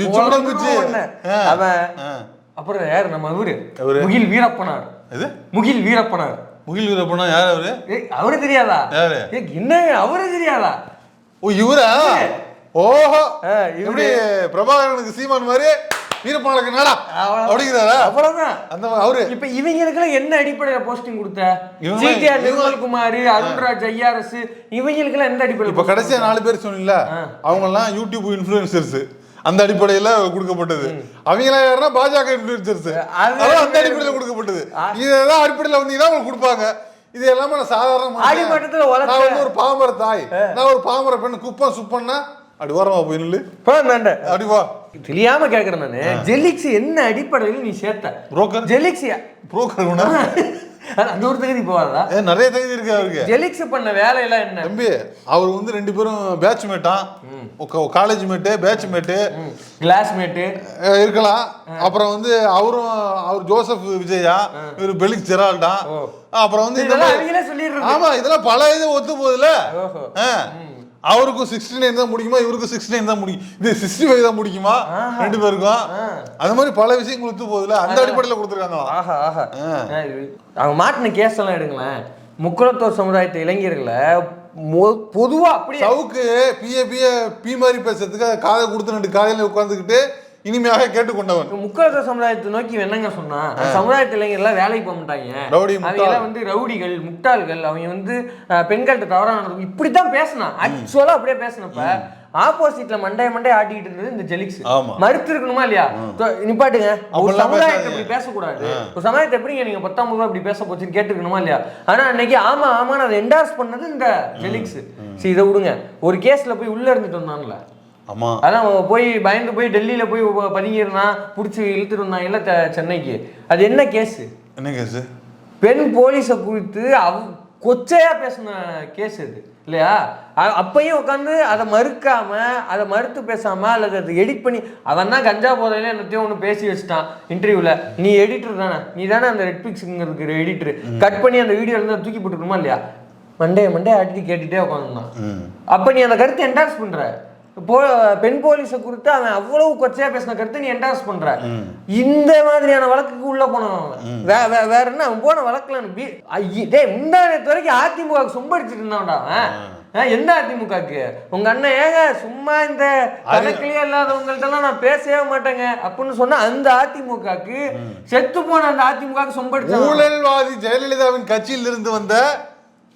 Speaker 1: அவன். அப்புறம் யாரு நம்ம இவரு? முகில் வீரப்பனார்.
Speaker 2: இது
Speaker 1: முகில் வீரப்பனார்.
Speaker 2: முகில் வீரப்பனா யார் அவரு
Speaker 1: ஏய் அவரு தெரியாதா?
Speaker 2: யாரு?
Speaker 1: என்ன அவரு தெரியாதா?
Speaker 2: ஓ இவரா? ஓஹோ. இப்படி பிரபாகரனுக்கு சீமான் மாதிரி? நாடா
Speaker 1: அவ்வளவு-
Speaker 2: அப்படிங்கிறாரா?
Speaker 1: அவ்வளவுதான்.
Speaker 2: அந்த அவரு.
Speaker 1: இப்ப இவங்களுக்கெல்லாம் என்ன அடிப்படையில போஸ்டிங் கொடுத்த?
Speaker 2: இவங்க-
Speaker 1: நிர்மல்குமார் அருண்ராஜ் ஐஆர்எஸ் இவங்களுக்கெல்லாம் எந்த அடிப்படையில
Speaker 2: இப்ப கடைசியா நாலு பேர் சொன்னீங்கல்ல அவங்க எல்லாம் யூடியூப் இன்ஃபுளுசர்ஸ் அந்த அடிப்படையில கொடுக்கப்பட்டது. அவங்களா யாருன்னா பாஜக இன்ஃபுளுசர்ஸ்
Speaker 1: அது-
Speaker 2: அதான் அந்த அடிப்படையில கொடுக்கப்பட்டது. இதெல்லாம் அடிப்படையில வந்தீங்கன்னா உங்களுக்கு கொடுப்பாங்க. இது எல்லாமே நான் சாதாரண நான் வந்து ஒரு பாமர தாய். நான் ஒரு பாமர பெண் குப்பம் சுப்பன்னா அப்படி ஓரமா போய் நில்லு.
Speaker 1: போ, வேண்ட.
Speaker 2: அப்படி வா.
Speaker 1: தெரியாம கேக்குறேன் நானு. ஜெலிக்ஸ் என்ன அடிப்படையில் நீ சேர்த்த?
Speaker 2: புரோக்கர்
Speaker 1: ஜெலிக்ஸ்
Speaker 2: புரோக்கர்
Speaker 1: அந்த ஒரு தகுதி போவாதா
Speaker 2: ஏ நிறைய தகுதி இருக்கு அவருக்கு.
Speaker 1: ஜெலிக்ஸ் பண்ண வேலையெல்லாம் என்ன?
Speaker 2: தம்பி அவர் வந்து ரெண்டு பேரும் batch மேட்டான் college mate batch mate
Speaker 1: classmate
Speaker 2: அஹ் இருக்கலாம். அப்புறம் வந்து அவரும் அவர் ஜோசப் விஜயா இவர் பெலிக்ஸ் ஜெரால்டா அப்புறம் வந்து
Speaker 1: இதெல்லாம்
Speaker 2: ஆமா இதெல்லாம் பல இது ஒத்து போகுதுல. அவருக்கும் சிக்ஸ்டி நைன் தான் முடிக்குமா இவருக்கும் சிக்ஸ்டி நைன் தான் முடிக்கும் இது சிக்ஸ்டி ஃபைவ் தான் முடிக்குமா ரெண்டு பேருக்கும். அது மாதிரி பல விஷயங்கள் ஒத்து போகுதுல. அந்த அடிப்படையில் கொடுத்துருக்காங்களா?
Speaker 1: ஆஹா ஆஹா. அவங்க மாட்டின கேஸ் எல்லாம் எடுங்களேன். முக்குளத்தோர் சமுதாயத்து இளைஞர்களை பொதுவா அப்படியே
Speaker 2: சவுக்கு பிஏ பிஏ பி மாதிரி பேசுறதுக்கு காதை கொடுத்து ரெண்டு காலையில உட்காந்துக்கிட்டு இனிமையாக கேட்டுக்கொண்டவன்.
Speaker 1: முக்குளத்தோர் சமுதாயத்தை நோக்கி என்னங்க சொன்னா சமுதாயத்து இளைஞர்லாம் வேலைக்கு போக மாட்டாங்க. அவங்க. எல்லாம் வந்து ரவுடிகள் முட்டாள்கள். அவங்க வந்து பெண்கள்கிட்ட தவறான இப்படித்தான் பேசினான். ஆக்சுவலா அப்படியே பேசினப்ப ஆப்போசிட்ல மண்டைய மண்டைய ஆட்டிக்கிட்டு இருந்தது இந்த ஜெலிக்ஸ்.
Speaker 2: ஆமா.
Speaker 1: மறுத்து இருக்கணுமா இல்லையா? நிப்பாட்டுங்க. ஒரு சமுதாயத்தை. இப்படி பேசக்கூடாது. ஒரு சமுதாயத்தை எப்படிங்க நீங்க பத்தாம் ரூபா இப்படி பேச போச்சுன்னு கேட்டுருக்கணுமா இல்லையா? ஆனா அன்னைக்கு ஆமா ஆமான்னு அதை என்டார்ஸ் பண்ணது இந்த ஜெலிக்ஸ். சரி இதை விடுங்க. ஒரு கேஸ்ல போய் உள்ள இருந்துட்டு வந்தான்ல.
Speaker 2: ஆமா.
Speaker 1: அதான் போய் பயந்து போய் டெல்லியில போய் ப- பதுங்கியிருந்தான் பிடிச்சி இழுத்துட்டு வந்தாங்கல்ல த- சென்னைக்கு. அது என்ன கேஸ்?
Speaker 2: என்ன கேஸ்?
Speaker 1: பெண் போலீஸை குறித்து அவ் கொச்சையா பேசின கேஸ் இது இல்லையா? அப்பயும் உட்காந்து அதை மறுக்காம அதை மறுத்து பேசாம அல்லது அதை எடிட் பண்ணி அவன் தான் கஞ்சா போதையில என்னத்தையும் ஒன்று பேசி வச்சுட்டான் இன்டர்வியூல நீ எடிட்டர் தானே. நீ தானே அந்த ரெட்பிக்ஸுங்கிறதுக்கு எடிட்டர் கட் பண்ணி அந்த வீடியோ இருந்து தூக்கி போட்டுக்கணுமா இல்லையா? மண்டே மண்டே ஆட்டிட்டு கேட்டுட்டே உட்காந்துருந்தான் அப்ப நீ அந்த கருத்தை என்டார்ஸ் பண்ற. போ பெண் போலீஸை குறித்து அவன் அவ்வளவு கொச்சையா பேசின கருத்தை நீ என்டார்ஸ் பண்ற. இந்த மாதிரியான வழக்குக்கு உள்ள போனவன் வேற என்ன அவன் போன வழக்குல பீ- ஐயே, டேய் முந்தா நேத்து வரைக்கும் அதிமுக சொம்படிச்சிட்டு இருந்தான்டா அவன். எந்த அதிமுகக்கு உங்க அண்ணன் ஏங்க சும்மா இந்த கணக்கிலேயே இல்லாதவங்கள்ட்ட எல்லாம் நான் பேசவே மாட்டேங்க அப்படின்னு சொன்னா அந்த அதிமுகக்கு செத்து போன அந்த அதிமுகக்கு சொம்படிச்சான்
Speaker 2: ஊழல்வாதி ஜெயலலிதாவின் கட்சியில் இருந்து வந்த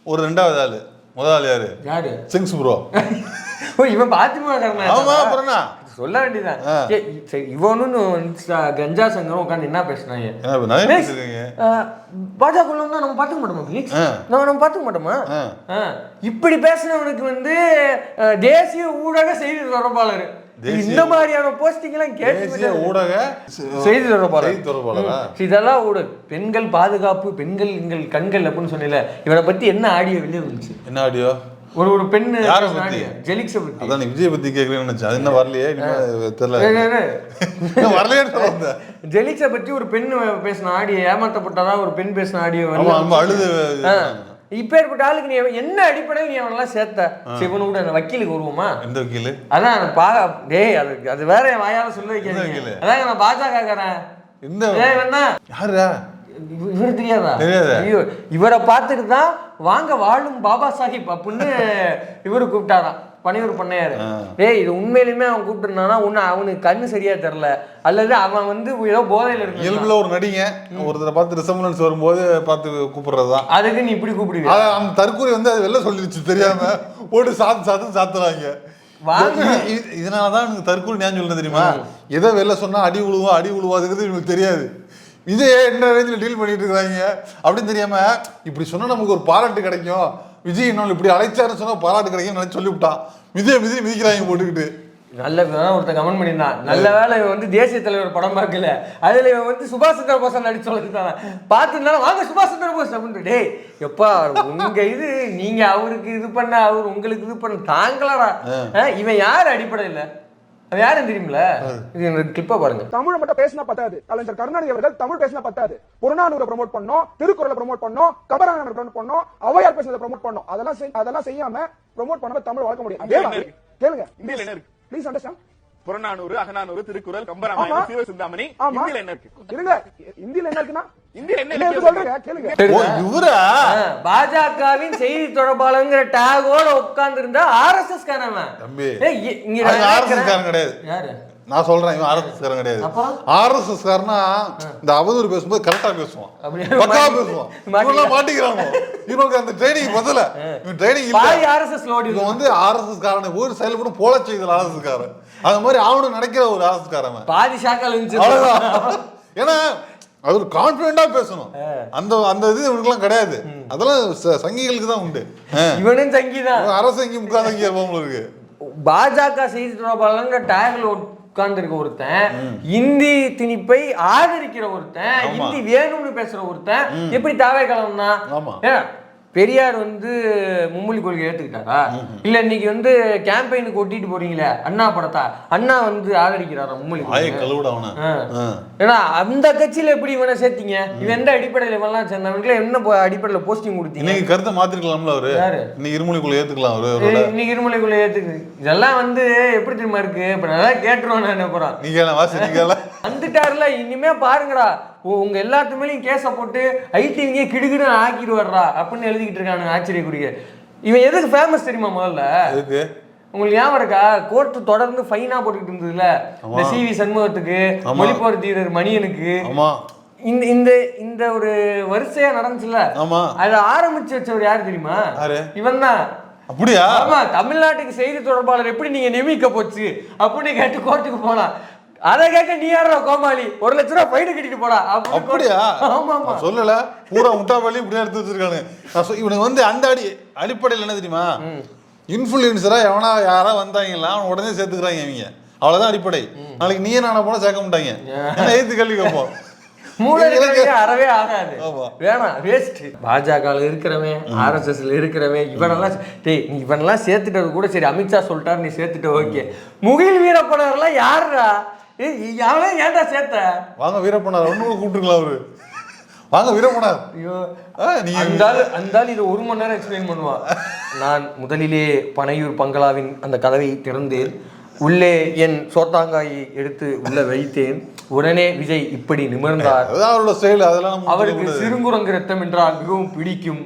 Speaker 2: ஒரு ரெண்டாவது ஆளு. முதல் ஆள் யாரு?
Speaker 1: யாரு?
Speaker 2: சிங்ஸ் ப்ரோ.
Speaker 1: ஓ இவன்
Speaker 2: என்ன?
Speaker 1: சொல்ல வேண்டியதான் சரி, இவனும் கஞ்சா சங்கரும் உட்காந்து என்ன பேசுனாங்க? பாஜக தான் நம்ம பார்த்துக்க மாட்டோமா? ப்ளீஸ். நம்ம நம்ம பார்த்துக்க மாட்டோமா. இப்படி பேசினவனுக்கு வந்து தேசிய ஊடக செய்தி தொடர்பாளர். இந்த மாதிரியான போஸ்டிங் எல்லாம் கேட்டு
Speaker 2: ஊடக
Speaker 1: செய்தி தொடர்பாளர். இதெல்லாம் ஊடக பெண்கள் பாதுகாப்பு பெண்கள் எங்கள் கண்கள் அப்படின்னு சொன்னல இவனை பத்தி என்ன ஆடியோ வெளியே வந்துச்சு?
Speaker 2: என்ன ஆடியோ?
Speaker 1: ஒரு ஒரு பெண்ணு
Speaker 2: யாரை பத்தி?
Speaker 1: ஜெலிக்ஸை பத்தி.
Speaker 2: அதான் விஜய் பத்தி கேட்கறேன்னு நினைச்சேன். அது என்ன வரலையே? தெரியல. வரலையேன்னு சொல்ல.
Speaker 1: ஜெலிக்ஸை பற்றி ஒரு பெண் பேசின ஆடியோ ஏமாத்தப்பட்டதா ஒரு பெண் பேசின ஆடியோ
Speaker 2: அழுது.
Speaker 1: இப்பேற்பட்ட ஆளுக்கு நீ என்ன அடிப்படையில் நீ அவனெல்லாம் சேர்த்த? சிவனு கூட அந்த வக்கீலுக்கு வருவோமா?
Speaker 2: எந்த வக்கீலு?
Speaker 1: அதான் பா டேய் அது அது வேற என் வாயால சொல்ல? வைக்காதீங்க அதான் நான் பாஜக காரன்
Speaker 2: இந்த யாரா
Speaker 1: இவரு தெரியாதா. ஐயோ இவரை பார்த்துட்டு தான் வாங்க வாழும் பாபா சாஹிப் அப்படின்னு இவரு கூப்பிட்டாராம் பணியூர் பண்ணையாரு. டேய் இது உண்மையிலுமே அவன் கூப்பிட்டுருந்தானா? ஒண்ணு அவனுக்கு கண்ணு சரியா தெரியல. அல்லது அவன் வந்து ஏதோ போதையில இருக்கு
Speaker 2: இயல்புல ஒரு நடிங்க ஒருத்தரை பார்த்து ரிசம்பலன்ஸ் வரும்போது பார்த்து கூப்பிடுறதுதான்
Speaker 1: அதுக்கு நீ இப்படி கூப்பிடுவியா?
Speaker 2: அத அந்த தற்கூரி வந்து அது வெளில சொல்லிடுச்சு தெரியாம போட்டு சாத்து சாத்து சாத்துறாங்க. இதனாலதான் எனக்கு தற்கூரி ஞான் சொல்ல தெரியுமா? எதை வெளில சொன்னா அடி உழுவா அடி உழுவாதுங்கிறது இவங்களுக்கு தெரியாது. விஜய் என்ன ரேஞ்சில் டீல் பண்ணிட்டு இருக்காங்க அப்படின்னு தெரியாம இப்படி சொன்னா நமக்கு ஒரு பாராட்டு கிடைக்கும். விஜய் இன்னொன்று இப்படி அழைச்சாருன்னு சொன்னா பாராட்டு கிடைக்கும் நினைச்சு சொல்லிவிட்டான். விஜய் விஜய் மிதிக்கிறாங்க போட்டுக்கிட்டு.
Speaker 1: நல்ல வேலை ஒருத்தன் கமெண்ட் பண்ணியிருந்தான். நல்ல வேலை இவன் வந்து தேசிய தலைவர் படம் பார்க்கல. அதுல இவன் வந்து சுபாஷ் சந்திர போஸ் நடிச்சு சொல்லிருந்தான் பார்த்துருந்தாலும் வாங்க சுபாஷ் சந்திர போஸ் அப்படின்னு டேய் எப்பா உங்க இது நீங்க அவருக்கு இது பண்ண அவர் உங்களுக்கு இது பண்ண தாங்களாடா. இவன் யார் அடிப்படையில்? அவன் யாரும் தெரியுமில இது இந்த கிளிப்பை பாருங்க.
Speaker 4: தமிழ் மட்டும் பேசினா பத்தாது. கலைஞர் கருணாநிதி அவர்கள் தமிழ் பேசினா பத்தாது. புறநானூரை ப்ரோமோட் பண்ணோம் திருக்குறளை ப்ரோமோட் பண்ணோம் கபரான ப்ரோமோட் பண்ணோம் ஔவையார் பேசுறதை ப்ரோமோட் பண்ணோம். அதெல்லாம் அதெல்லாம் செய்யாம ப்ரோமோட் பண்ணாம தமிழ் வளர்க்க முடியும். அதே மாதிரி கேளுங்க.
Speaker 5: இந்தியில என்ன இருக்கு?
Speaker 4: Please understand
Speaker 5: Purananuru Agananuru Thirukkural. Kambaramayanam Sivasinthamani
Speaker 4: ஆமா.
Speaker 5: இந்தியில என்ன இருக்கு?
Speaker 4: இருங்க. இந்தியில என்ன இருக்குன்னா?
Speaker 5: இந்தியில என்ன
Speaker 4: என்ன
Speaker 5: இருக்கு?
Speaker 4: சொல்றீங்க? கேளுங்க.
Speaker 2: ஓ இவரா?
Speaker 1: ஆ, பாஜகவின் செய்தி தொடர்பாளங்கிற டேகோட உட்கார்ந்து இருந்தா ஆர்எஸ்எஸ் கேக்குறேன்.
Speaker 2: காரன் கிடையாது.
Speaker 1: யாரு?
Speaker 2: நான் சொல்றேன் இவன் ஆர்எஸ்எஸ் காரன் கிடையாது? ஆர்எஸ்எஸ் காரனா இந்த அவதூறு பேசும்போது கரெக்டா பேசுவான்.
Speaker 1: மாட்டி-
Speaker 2: பேசுவான். இவங்கெல்லாம் மாட்டிக்கிறாங்க இவனுக்கு அந்த ட்ரைனிங் பதில. இவன் ட்ரைனிங் இல்ல.
Speaker 1: ஆர்எஸ்எஸ் லோடி
Speaker 2: இவன் வந்து ஆர்எஸ்எஸ் காரனை ஊர் செயல்படும் போல செய்தல் ஆர்எஸ்எஸ் காரன். அது மாதிரி அவனு நினைக்கிற ஒரு ஆர்எஸ் காரன் அவன்.
Speaker 1: பாதி ஷாக்கால் இருந்துச்சு.
Speaker 2: ஏன்னா அது ஒரு கான்பிடண்டா பேசணும். அந்த அந்த இது இவனுக்குலாம் கிடையாது. அதெல்லாம் சங்கிகளுக்கு தான் உண்டு.
Speaker 1: இவனும் சங்கிதான்
Speaker 2: அரசு சங்கி முக்கா சங்கி இருக்கு.
Speaker 1: பாஜக செய்தி டேக்ல உட்கார்ந்துருக்க ஒருத்தன் இந்தி திணிப்பை ஆதரிக்கிற ஒருத்தன். இந்தி வேணும்னு பேசுற ஒருத்தன் எப்படி தாவே கலம்னா
Speaker 2: ஆமா.
Speaker 1: ஏன் பெரியார் வந்து மும்மொழி கொள்கை ஏத்துக்கிட்டாரா? இல்ல இன்னைக்கு வந்து கேம்பெயினுக்கு ஒட்டிட்டு போறீங்களே அண்ணா படத்தா? அண்ணா வந்து ஆதரிக்கிறாரா மும்மொழி. ஏன்னா அந்த கட்சியில எப்படி இவனை சேர்த்தீங்க? இவன் எந்த அடிப்படையில இவன்லாம் சேர்ந்தவனுக்குலாம் என்ன அடிப்படையில போஸ்டிங் கொடுத்தீங்க?
Speaker 2: இன்னைக்கு கருத்தை மாத்திருக்கலாம்ல அவரு? இன்னைக்கு இருமொழிக்குள்ள ஏத்துக்கலாம் அவரு
Speaker 1: இன்னைக்கு இருமலைக்குள்ள ஏத்துக்கு. இதெல்லாம் வந்து எப்படி தெரியுமா இருக்கு? இப்ப நல்லா கேட்டுருவோம் நான் என்ன போறான்.
Speaker 2: நீங்க வாசி
Speaker 1: வந்துட்டாருல இனிமே பாருங்கடா. உங்க எல்லாத்து மேலயும் கேஸ போட்டு ஐடிவிங்க கிடுகிடு ஆக்கிடுவாரா அப்படின்னு எழுதிக்கிட்டு இருக்கானுங்க ஆச்சரியக்குரிய இவன் எதுக்கு ஃபேமஸ் தெரியுமா முதல்ல?
Speaker 2: எதுக்கு?
Speaker 1: உங்களுக்கு ஞாபகம் இருக்கா? கோர்ட் தொடர்ந்து ஃபைனா போட்டுக்கிட்டு இருந்ததுல. இந்த சி வி சண்முகத்துக்கு. மொழிப்போர் தீரர் மணியனுக்கு. இந்த இந்த இந்த ஒரு வரிசையா நடந்துச்சுல?
Speaker 2: ஆமா.
Speaker 1: அதை ஆரம்பிச்சு வச்சவர் யாரு தெரியுமா? இவன் தான்
Speaker 2: அப்படியா?
Speaker 1: ஆமா தமிழ்நாட்டுக்கு செய்தி தொடர்பாளர் எப்படி நீங்க நியமிக்க போச்சு அப்படின்னு கேட்டு கோர்ட்டுக்கு போலாம் அதை கேட்க நீ யாரா கோமாளி? ஒரு லட்ச ரூபாய் ஃபைன் கட்டிட்டு போடா.
Speaker 2: அப்படியா?
Speaker 1: ஆமா ஆமா
Speaker 2: சொல்லல. பூரா முட்டா வழி இப்படியே எடுத்து வச்சிருக்கானு. இவனுக்கு வந்து அந்த அடி அடிப்படையில் என்ன தெரியுமா? இன்ஃபுளுசரா எவனா யாரா வந்தாங்களா அவன் உடனே சேர்த்துக்கிறாங்க இவங்க. அவ்வளவுதான் அடிப்படை. நாளைக்கு நீயே நானா போனா சேர்க்க மாட்டாங்க. எய்த்து கேள்வி கேட்போம்?
Speaker 1: அறவே ஆகாது. வேணாம் வேஸ்ட் பாஜக இருக்கிறவன் ஆர்எஸ்எஸ்ல இருக்கிறவன் இவனெல்லாம் டேய் நீ இவனெல்லாம் சேர்த்துட்டது கூட சரி. அமித்ஷா சொல்லிட்டாரு நீ சேர்த்துட்ட ஓகே. முகில் வீரப்பனவர்லாம் யாருடா அவனே ஏன்டா சேர்த்த?
Speaker 2: வாங்க வீரப்பனார் ஒண்ணு கூப்பிட்டுருக்கலாம் அவரு. வாங்க வீரப்பனார்.
Speaker 1: ஐயோ.
Speaker 2: ஆ, நீங்க
Speaker 1: அந்த ஆளு அந்த ஆளு இதை ஒரு மணி நேரம் எக்ஸ்பிளைன் பண்ணுவான் நான் முதலிலே பனையூர் பங்களாவின் அந்த கதவை திறந்தேன். உள்ளே என் சோத்தாங்காயை எடுத்து உள்ள வைத்தேன். உடனே விஜய் இப்படி நிமிர்ந்தார்.
Speaker 2: அவரோட ஸ்டைல் அதெல்லாம்
Speaker 1: அவருக்கு. சிறுங்குரங்கு ரத்தம் என்றால் மிகவும் பிடிக்கும்.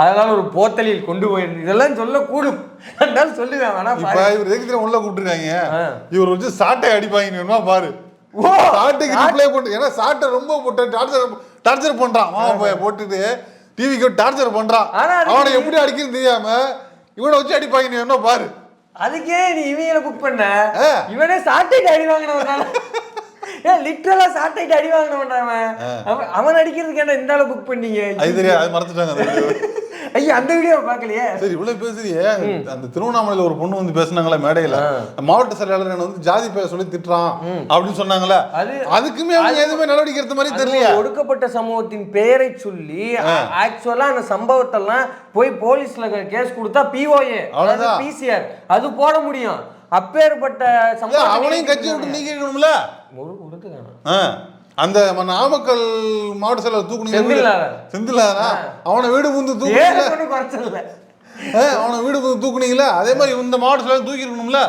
Speaker 1: அதனால ஒரு போத்தலில் கொண்டு போயிருந்து இதெல்லாம் சொல்லக்கூடும். அதனால சொல்லுவேன் பாரு.
Speaker 2: இவர் எதுக்கு உள்ள கூப்பிட்டுருக்காங்க. இவர் வச்சு சாட்டை அடிப்பாங்க வேணுமா பாரு.
Speaker 1: ஓ,
Speaker 2: சாட்டைக்கு ரிப்ளை போட்டு ஏன்னா சாட்டை ரொம்ப போட்டு டார்ச்சர் டார்ச்சர் பண்றான். மாமா போய் போட்டுட்டு டிவிக்கு டார்ச்சர் பண்றான்.
Speaker 1: ஆனா
Speaker 2: அவனை எப்படி அடிக்கிறது தெரியாம இவனை வச்சு அடிப்பாங்க நீ என்ன பாரு.
Speaker 1: அதுக்கே நீ இவங்களை புக் பண்ண. இவனே சாட்டைக்கு அடி வாங்கினவனால லிட்டரலா சாட்டைக்கு அடி வாங்கினவன் அவன். அடிக்கிறதுக்கு என்ன இந்த ஆளை புக் பண்ணீங்க?
Speaker 2: அது தெரியாது அது மறந்துட்டாங்க.
Speaker 1: ஐயா அந்த வீடியோ பார்க்கலையே?
Speaker 2: சரி இவ்வளவு பேசுறியே அந்த திருவண்ணாமலையில ஒரு பொண்ணு வந்து பேசுனாங்களே மேடையில. மாவட்ட செயலாளர் என்ன வந்து ஜாதி பேர் சொல்லி திட்டுறான் அப்படின்னு சொன்னாங்களே.
Speaker 1: அது-
Speaker 2: அதுக்குமே எதுவுமே நடவடிக்கை எடுத்த மாதிரி
Speaker 1: ஒரு ஒடுக்கப்பட்ட சமூகத்தின் பெயரை சொல்லி ஆக்சுவலா அந்த சம்பவத்தெல்லாம் போய் போலீஸ்ல கேஸ் கொடுத்தா பிஓஏ. பிசிஆர் அது போட முடியும். அப்பேற்பட்ட
Speaker 2: அவனையும் கட்சி விட்டு
Speaker 1: கொடுத்துக்கான
Speaker 2: ஆ. அந்த நாமக்கல் மாவட்ட செயலர் தூக்குனீங்க.
Speaker 1: செந்தில்நாதனா
Speaker 2: அவனை வீடு புந்து ஆ, அவனை வீடு புந்து தூக்குனீங்களா அதே மாதிரி இந்த மாவட்ட செயலர் தூக்கி இருக்கணும்ல?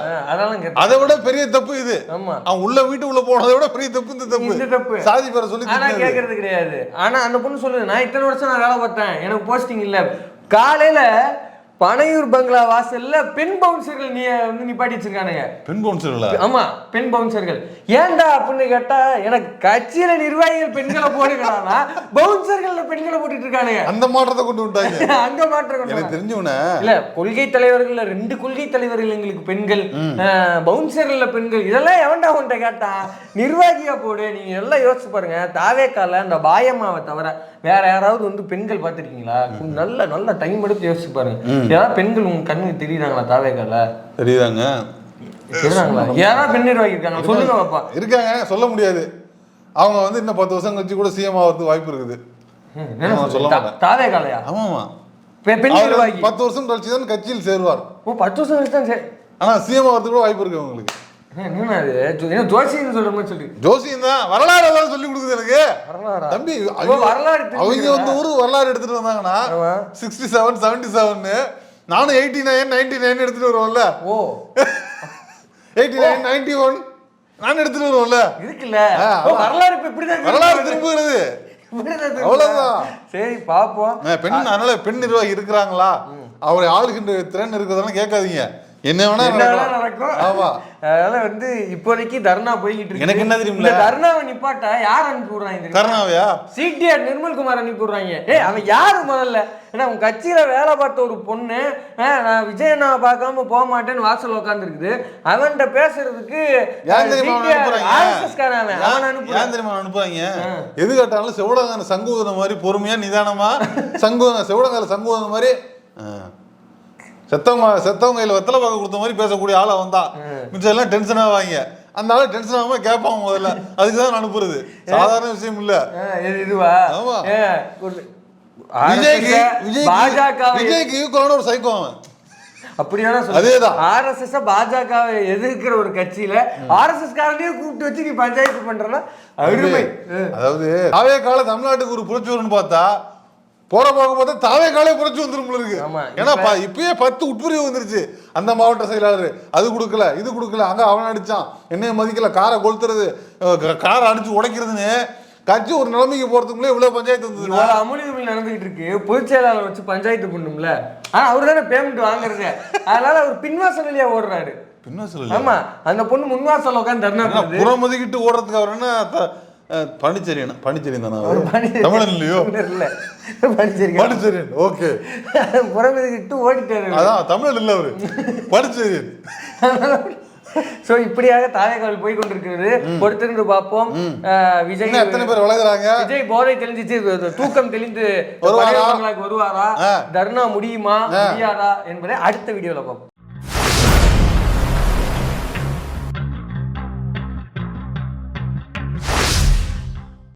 Speaker 2: அதை விட பெரிய தப்பு இது.
Speaker 1: ஆமா.
Speaker 2: அவன் உள்ள வீட்டு உள்ள போனதை விட பெரிய தப்பு இந்த தப்பு.
Speaker 1: தப்பு.
Speaker 2: சாதி பேரை சொல்லி.
Speaker 1: கேக்குறது கிடையாது. ஆனா அந்த பொண்ணு சொல்லுது நான் இத்தனை வருஷம் நான் வேலை பார்த்தேன். எனக்கு போஸ்டிங் இல்ல. காலையில பனையூர் பங்களா வாசல்ல பெண் பவுன்சர்கள் நீ வந்து நிப்பாட்டி வச்சிருக்கானுங்க
Speaker 2: பெண் கவுன்சிலர்ல
Speaker 1: ஆமா பெண் பவுன்சர்கள் ஏன்டா அப்படின்னு கேட்டா எனக்கு கட்சியில நிர்வாகிகள் பெண்களை போடுகிறானா பவுன்சர்கள்ல பெண்களை போட்டுட்டு இருக்கானுங்க
Speaker 2: அந்த மாற்றத்தை கொண்டு விட்டாங்க
Speaker 1: அங்க மாற்றம் கொண்டு
Speaker 2: எனக்கு. தெரிஞ்சவன
Speaker 1: இல்ல கொள்கை தலைவர்கள்ல ரெண்டு கொள்கை தலைவர்கள் எங்களுக்கு பெண்கள். பவுன்சர்கள்ல பெண்கள். இதெல்லாம் எவன்டா உன்ட்ட கேட்டான் நிர்வாகியா போடு நீங்க எல்லாம் யோசிச்சு பாருங்க. தாவேக்கால அந்த பாயம்மாவை தவிர வேற யாராவது வந்து பெண்கள் பார்த்திருக்கீங்களா? நல்ல நல்ல டைம் எடுத்து யோசிச்சு பாருங்க. யாராவது பெண்கள் உங்க கண்ணுக்கு தெரியுறாங்களா தாவேக்கால
Speaker 2: தெரியுதாங்க?
Speaker 1: தெரியுறாங்களா? யாராவது பெண் நிர்வாகி இருக்காங்க. சொல்லுங்க பாப்பா.
Speaker 2: இருக்காங்க. சொல்ல முடியாது. அவங்க வந்து இன்னும் பத்து வருஷம் கழிச்சு கூட சிஎம் ஆகிறதுக்கு வாய்ப்பு இருக்குது. நான் சொல்ல மாட்டேன்.
Speaker 1: தாவேக்காலையா
Speaker 2: ஆமாமா
Speaker 1: பெண் நிர்வாகி
Speaker 2: பத்து வருஷம் கழிச்சு தான் கட்சியில் சேருவார்.
Speaker 1: ஓ பத்து வருஷம் கழிச்சு தான்
Speaker 2: ஆனா சிஎம் ஆகிறதுக்கு கூட வாய்ப்பு இருக்கு அவங்களுக்கு.
Speaker 1: சொல்ற மாதிரி சொல்லி.
Speaker 2: ஜோசியம் தான் வரலாறு எல்லாம் சொல்லி கொடுக்குது எனக்கு? தம்பி
Speaker 1: வரலாறு
Speaker 2: அவங்க? வந்து ஊரு வரலாறு எடுத்துட்டு வந்தாங்கன்னா. சிக்ஸ்டி செவன் செவன்டி செவன் நானும் எயிட்டி நைன் நைன்டி நைன் எடுத்துட்டு வருவோம்ல.
Speaker 1: ஓ.
Speaker 2: எயிட்டி நைன் நைன்டி ஒன் நான் எடுத்துட்டு வருவோம்ல.
Speaker 1: இருக்குல்ல. வரலாறு இப்ப இப்படிதான்
Speaker 2: வரலாறு. திரும்புகிறது. அவ்வளவுதான்.
Speaker 1: சரி பாப்போம்.
Speaker 2: பெண் அதனால பெண் நிர்வாகி இருக்கிறாங்களா? அவரை ஆளுகின்ற திறன் இருக்கிறதெல்லாம் கேட்காதீங்க. என்ன வேணா
Speaker 1: நடக்கும்.
Speaker 2: ஆமா.
Speaker 1: அதனால வந்து இப்போதைக்கு தர்ணா போய்கிட்டு இருக்கு.
Speaker 2: எனக்கு என்ன?
Speaker 1: இந்த தர்ணாவை நிப்பாட்ட யார் அனுப்பி விடுறாங்க தெரியுமா?
Speaker 2: கருணாவையா
Speaker 1: சிடிஆர் நிர்மல்குமார் அனுப்பி விடுறாங்க. அவன் யாரு முதல்ல? ஏன்னா உன் கட்சியில வேலை பார்த்த ஒரு பொண்ணு நான் விஜயண்ணாவை பார்க்காம போக மாட்டேன்னு வாசல் உட்காந்துருக்குது அவன்கிட்ட பேசுறதுக்கு
Speaker 2: தெரியுமா அனுப்புறாங்க? தெரியுமா எது கேட்டாலும் செவடங்கான சங்கூதன மாதிரி பொறுமையா நிதானமா சங்கூதன செவடங்கால சங்கூதன மாதிரி செத்தவங்க செத்தவங்க கையில வெத்தலை பார்க்க கொடுத்த மாதிரி பேசக்கூடிய ஆளா வந்தா. மிச்சம் எல்லாம் டென்ஷன் ஆவாங்க. அந்த ஆளு டென்ஷன் ஆகாம கேட்பான் முதல்ல. அதுக்கு தான் நான் அனுப்புறது. சாதாரண விஷயம் இல்ல.
Speaker 1: இதுவா?
Speaker 2: ஆமா. விஜய்க்கு விஜய்க்கு
Speaker 1: பாஜக
Speaker 2: விஜய்க்கு ஈக்குவலான ஒரு சைக்கோ அவன்.
Speaker 1: அப்படியான
Speaker 2: அதேதான்.
Speaker 1: ஆர்எஸ்எஸ் பாஜக எதிர்க்கிற ஒரு கட்சியில ஆர்எஸ்எஸ் காரனையே கூப்பிட்டு வச்சு நீ பஞ்சாயத்து பண்றனா அருமை.
Speaker 2: அதாவது தாவே கால தமிழ்நாட்டுக்கு ஒரு புரட்சி வரும்னு பார்த்தா போற போக பார்த்தா தாவே காலே வந்துரும் போல இருக்கு. ஏன்னா இப்பயே பத்து உட்பிரிவு வந்துருச்சு. அந்த மாவட்ட செயலாளர் அது கொடுக்கல இது கொடுக்கல அங்க அவன் அடிச்சான். என்னைய மதிக்கல காரை கொளுத்துறது காரை அடிச்சு உடைக்கிறதுன்னு கட்சி ஒரு நிலைமைக்கு போறதுக்குள்ளே இவ்வளவு பஞ்சாயத்து வந்தது
Speaker 1: இவ்வளவு அமுலிகள் நடந்துகிட்டு இருக்கு. பொதுச் செயலாளர் வச்சு பஞ்சாயத்து பண்ணும்ல. ஆனா அவர் தானே பேமெண்ட் வாங்குறது. அதனால அவர் பின்வாசல் வழியா ஓடுறாரு.
Speaker 2: பின்ன சொல்லல
Speaker 1: ஆமா அந்த பொண்ணு முன்வாசல் உட்காந்து பண்ணுது
Speaker 2: புறமதிக்கிட்டு ஓடுறதுக்கு அவர் என்ன பாண்டிச்சேரியன் பாண்டிச்சேரியன் தானே?
Speaker 1: பாண்டிச்சேரி-
Speaker 2: தமிழன் இல்லையோ
Speaker 1: இல்ல படிச்சிருக்கேன்
Speaker 2: பாண்டிச்சேரியன் ஓகே.
Speaker 1: புறமதிக்கிட்டு ஓடிட்டாரு.
Speaker 2: அதான் தமிழன் இல்ல அவரு. பாண்டிச்சேரியன்
Speaker 1: சோ இப்படியாக தாவேகால் போய் கொண்டிருக்கிறது. பொறுத்திருந்து பார்ப்போம். விஜய்
Speaker 2: எத்தனை பேர் வளர்க்குறாங்க
Speaker 1: விஜய் போதை தெளிஞ்சிச்சு. தூக்கம் தெளிந்து
Speaker 2: வருவாரா?
Speaker 1: தர்ணா முடியுமா? முடியாதா? என்பதை அடுத்த வீடியோல பார்ப்போம்.